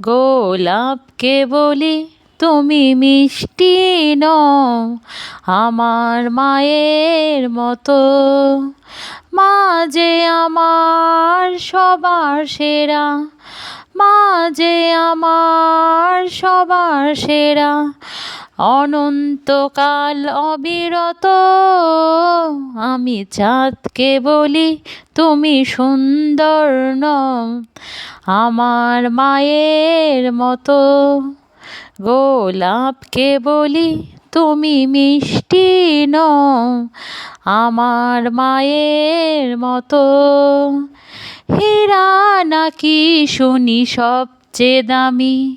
গোলাপকে বলি তুমি মিষ্টি ন আমার মায়ের মতো। মাঝে আমার সবার সেরা, মাঝে আমার সবার সেরা অনন্তকাল অবিরত। আমি চাঁদকে বলি, তুমি সুন্দর নও, আমার মায়ের মতো। গোলাপকে বলি, তুমি মিষ্টি নও, আমার মায়ের মতো। হীরা নাকি শুনি সবচেয়ে দামি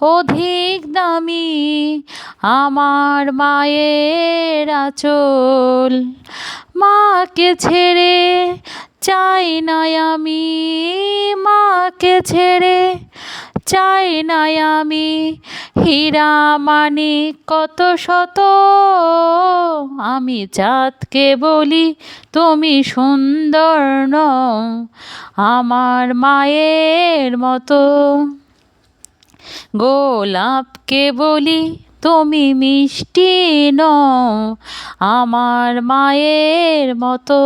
অধিক দামি আমার মায়ের আচল। মাকে ছেড়ে চাই না আমি, মাকে ছেড়ে চাই না আমি। হীরা মানি কত শত, আমি চাঁদকে বলি তুমি সুন্দর নও, আমার মায়ের মতো। গোলাপকে বলি তুমি মিষ্টি নও, আমার মায়ের মতো।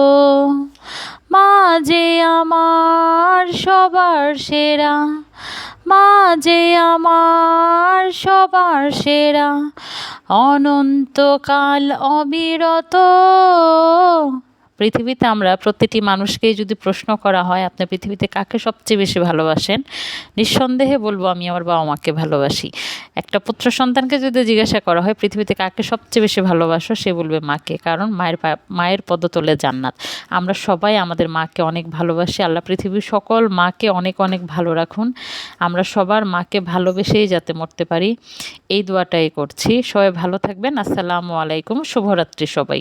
মা যে আমার সবার সেরা মা যে আমার সবার সেরা, অনন্তকাল অবিরত। পৃথিবীতে আমরা প্রতিটি মানুষকেই যদি প্রশ্ন করা হয়, আপনি পৃথিবীতে কাকে সবচেয়ে বেশি ভালোবাসেন? নিঃসন্দেহে বলব আমি আমার বাবা মাকে ভালোবাসি। একটা পুত্র সন্তানকে যদি জিজ্ঞাসা করা হয়, পৃথিবীতে কাকে সবচেয়ে বেশি ভালোবাসো? সে বলবে, মাকে। কারণ মায়ের মায়ের পদতলে জান্নাত। আমরা সবাই আমাদের মাকে অনেক ভালোবাসি। আল্লাহ পৃথিবীর সকল মাকে অনেক অনেক ভালো রাখুন। আমরা সবার মাকে ভালোবেসেই যাতে মরতে পারি। এই দোয়াটাই করছি। সবাই ভালো থাকবেন। আসসালামু আলাইকুম। শুভরাত্রি সবাই